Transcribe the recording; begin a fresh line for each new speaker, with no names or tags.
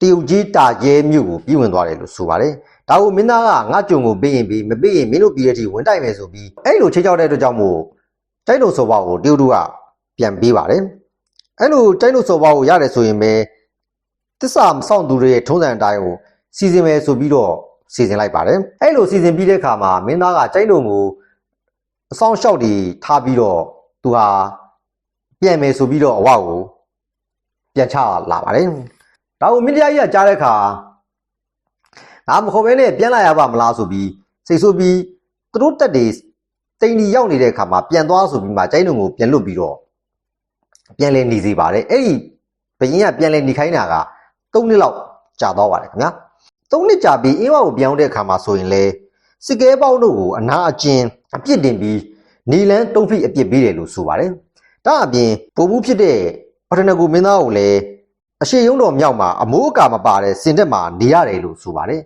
တရုတ်ကြီးတာရဲမြို့ကိုပြည်ဝင်သွားတယ်လို့ဆိုပါတယ်ဒါကိုမင်းသားကငါကြုံကိုပေးရင်ပြီးမပေးရင်မင်းတို့ပြည်ရဲ့တီဝင်တိုက်မယ်ဆိုပြီးအဲ့လိုချိတ်ချောက်တဲ့အတွက်ကြောင့်မို့တိုက်လို့ဆိုပါကိုတရုတ်တို့ကပြန်ပေးပါတယ်အဲ့လိုတိုက်လို့ဆိုပါကိုရတယ်ဆိုရင်ပဲတစ္ဆာမဆောင်သူတွေရဲ့ထုံးစံအတိုင်းကိုစီစဉ်မယ်ဆိုပြီးတော့စီစဉ်လိုက်ပါတယ်အဲ့လိုစီစဉ်ပြီးတဲ့အခါမှာမင်းသားကတိုက်လို့ကိုအဆောင်လျှောက်တီထားပြီးတော့သူဟာပြန်မယ်ဆိုပြီးတော့အဝကိုပြန်ချလာပါတယ် ဒါကိုမင်းတရားကြီးကကြားတဲ့အခါငါမခေါ်ဘဲနဲ့ပြန်လာရပါမလားဆိုပြီးစိတ်ဆိုးပြီးသူတို့တက်တွေတိန်ဒီရောက်နေတဲ့အခါမှာပြန်သွားဆိုပြီးမှကျိုင်းလုံးကိုပြန်လွတ်ပြီးတော့ပြန်လဲနေစေပါတယ်အဲ့ဒီဘရင်ကပြန်လဲနေခိုင်းတာက3နှစ်လောက်ကြာသွားပါတယ်ခင်ဗျာ3နှစ်ကြာပြီးအင်းဝကိုပြောင်းတဲ့အခါမှာဆိုရင်လေစစ်ကဲပေါက်တို့ကိုအနာအကျဉ်အပြစ်တင်ပြီးနီလန်းတုံးဖိအပြစ်ပေးတယ်လို့ဆိုပါတယ်ဒါအပြင်ဗိုလ်မှူးဖြစ်တဲ့ပထနကူမင်းသားကိုလည်း အရှိယုံတော်မြောက်မှာအမိုးအကာမပါတဲ့စင်တက်မှာနေရတယ်လို့ဆိုပါတယ်